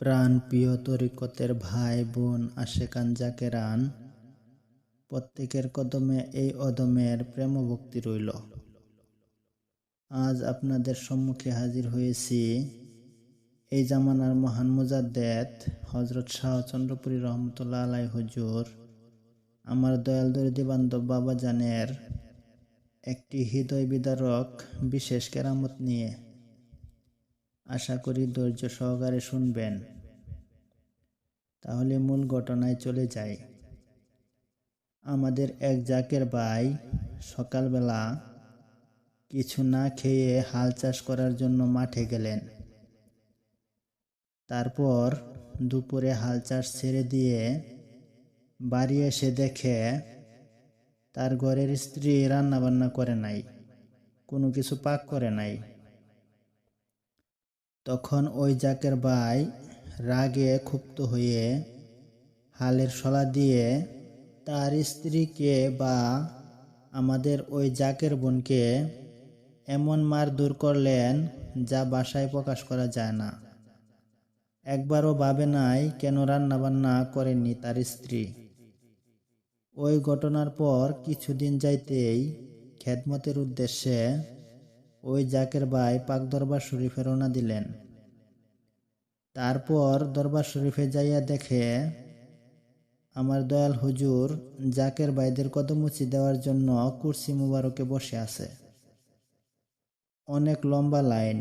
প্রাণ প্রিয় তরিকতের ভাই, বোন, আশেকান জাকেরান প্রত্যেকের কদমে এই অদমের প্রেম ভক্তি রইল। আজ আপনাদের সম্মুখে হাজির হয়েছি এই জামানার মহান মুজাদ্দেদ হজরত শাহ চন্দ্রপুরী রহমতুল্লাহ আলাই হুজুর, আমার দয়াল দরিদি বান্ধব বাবা জানের একটি হৃদয় বিদারক বিশেষ কেরামত নিয়ে। আশা করি ধৈর্য সহকারে শুনবেন। তাহলে মূল ঘটনায় চলে যাই। আমাদের এক জাকের ভাই সকালবেলা কিছু না খেয়ে হাল চাষ করার জন্য মাঠে গেলেন। তারপর দুপুরে হাল চাষ ছেড়ে দিয়ে বাড়ি এসে দেখে তার ঘরের স্ত্রী রান্নাবান্না করে নাই, কোনো কিছু পাক করে নাই। তখন ওই জাকের ভাই রাগে ক্ষুব্ধ হয়ে হালের শলা দিয়ে, তার স্ত্রীকে বা আমাদের ওই জাকের বোনকে এমন মার দূর করলেন যা বাসায় প্রকাশ করা যায় না। একবারও ভাবে নাই কেন রান্নাবান্না করেননি তার স্ত্রী। ওই ঘটনার পর কিছুদিন যাইতেই খেদমতের উদ্দেশ্যে ওই জাকের ভাই পাক দরবার শরীফে রওনা দিলেন। তারপর দরবার শরীফে যাইয়া দেখে, আমার দয়াল হুজুর জাকের বাইদের কদমুচি দেওয়ার জন্য কুরসি মুবারকে বসে আছে। অনেক লম্বা লাইন।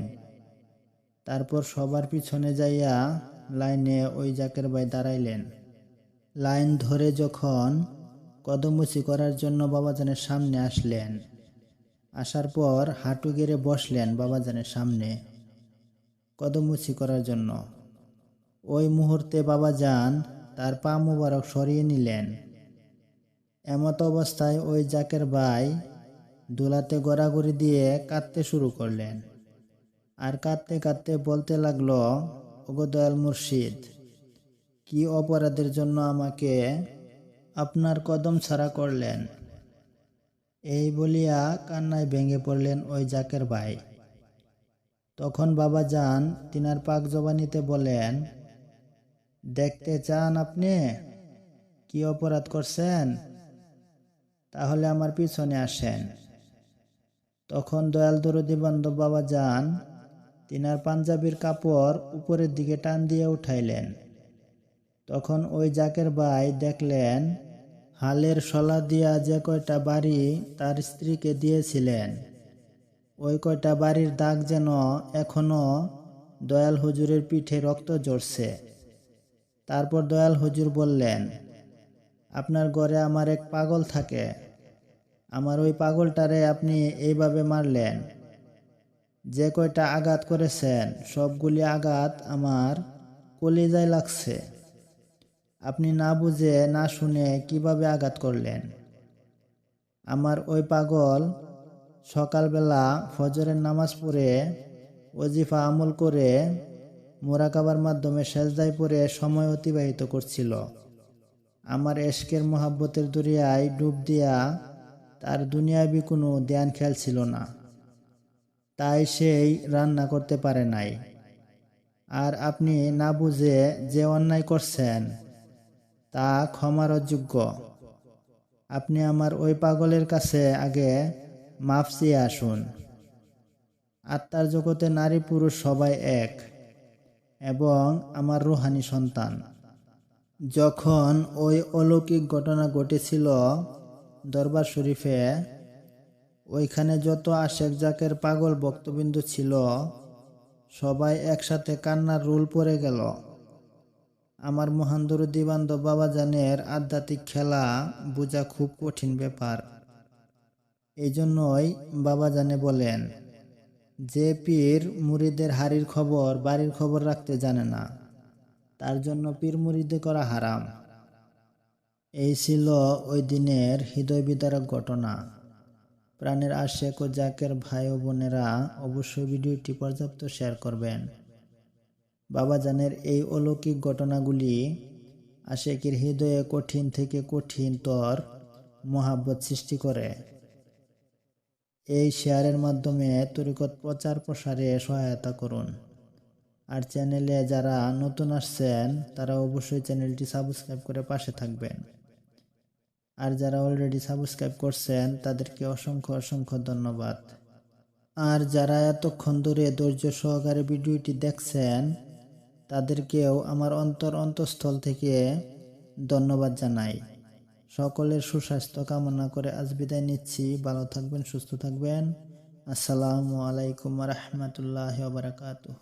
তারপর সবার পিছনে যাইয়া লাইনে ওই জাকের বাই দাঁড়াইলেন। লাইন ধরে যখন কদমুচি করার জন্য বাবাজানের সামনে আসলেন, আসার পর হাঁটু গেড়ে বসলেন বাবাজানের সামনে কদমুচি করার জন্য। ওই মুহূর্তে বাবা যান তার পা মুবারক সরিয়ে নিলেন। এমত অবস্থায় ওই জাকের ভাই দোলাতে গড়াগড়ি দিয়ে কাঁদতে শুরু করলেন। আর কাঁদতে কাঁদতে বলতে লাগল, ওগো দয়াল মুর্শিদ, কি অপরাধের জন্য আমাকে আপনার কদম ছাড়া করলেন? এই বলিয়া কান্নায় ভেঙে পড়লেন ওই জাকের ভাই। তখন বাবা যান তিনার পাক জবানিতে বলেন দেখতে চান আপনি? কি অপরাধ করছেন? তাহলে আমার পিছনে আসেন। তখন দয়াল দরদি বান্ধব বাবা যান। তিনার পাঞ্জাবির কাপড় উপরের দিকে টান দিয়ে উঠাইলেন। তখন ওই জাকের ভাই দেখলেন, হালের শলা দিয়া যে কয়টা বাড়ি তার স্ত্রীকে দিয়েছিলেন, ওই কয়টা বাড়ির দাগ যেন এখনও দয়াল হুজুরের পিঠে রক্ত জড়ছে তারপর দয়াল হজুর বললেন, আপনার ঘরে আমার এক পাগল থাকে। আমার ওই পাগলটারে আপনি এইভাবে মারলেন। যে কয়টা আঘাত করেছেন, সবগুলি আঘাত আমার কলিজায় লাগছে। আপনি না বুঝে, না শুনে কীভাবে আঘাত করলেন? আমার ওই পাগল সকালবেলা ফজরের নামাজ পড়ে ওজিফা আমল করে মোরাকাবার মাধ্যমে সেজদায় পড়ে সময় অতিবাহিত করছিল। আমার এশকের মোহাব্বতের দরিয়ায় ডুব দিয়া তার দুনিয়াবি কোনো ধ্যান খেয়াল ছিল না। তাই সেই রান্না করতে পারে নাই। আর আপনি না বুঝে যে অন্যায় করছেন, তা ক্ষমার অযোগ্য আপনি আমার ওই পাগলের কাছে আগে মাফ চেয়ে আসুন। আত্মার জগতে নারী পুরুষ সবাই এক। এবং আমার রুহানি সন্তান। যখন ওই অলৌকিক ঘটনা ঘটেছিল দরবার শরীফে, ওইখানে যত আশেক জাকের পাগল বক্তবিন্দু ছিল, সবাই একসাথে কান্নার রুল পড়ে গেল। আমার মহান দরদি বান্ধব বাবাজানের আধ্যাত্মিক খেলা বোঝা খুব কঠিন ব্যাপার। এই জন্যই বাবাজানে বলেন যে পীর মুড়িদের হাড়ির খবর বাড়ির খবর রাখতে জানে না। তার জন্য পীর মুড়িদে করা হারাম। এই ছিল ওই দিনের হৃদয় বিদারক ঘটনা। প্রাণের আশেক ও জাকের ভাই ও বোনেরা অবশ্যই ভিডিওটি পর্যাপ্ত শেয়ার করবেন। বাবাজানের এই অলৌকিক ঘটনাগুলি আশেকের হৃদয়ে কঠিন থেকে কঠিন তর, মহাব্বত সৃষ্টি করে। এই শেয়ারের মাধ্যমে তরিকত প্রচার প্রসারে সহায়তা করুন। আর চ্যানেলে যারা নতুন আসছেন, তারা অবশ্যই চ্যানেলটি সাবস্ক্রাইব করে পাশে থাকবেন। আর যারা অলরেডি সাবস্ক্রাইব করছেন, তাদেরকে অসংখ্য অসংখ্য ধন্যবাদ। আর যারা এতক্ষণ ধরে ধৈর্য সহকারে ভিডিওটি দেখছেন, তাদেরকেও আমার অন্তর অন্তঃস্থল থেকে ধন্যবাদ জানাই। সকলের সুস্বাস্থ্য কামনা করে আজ বিদায় নিচ্ছি। ভালো থাকবেন, সুস্থ থাকবেন। আসসালামু আলাইকুম রহমতুল্লাহ বারাকাতুহ।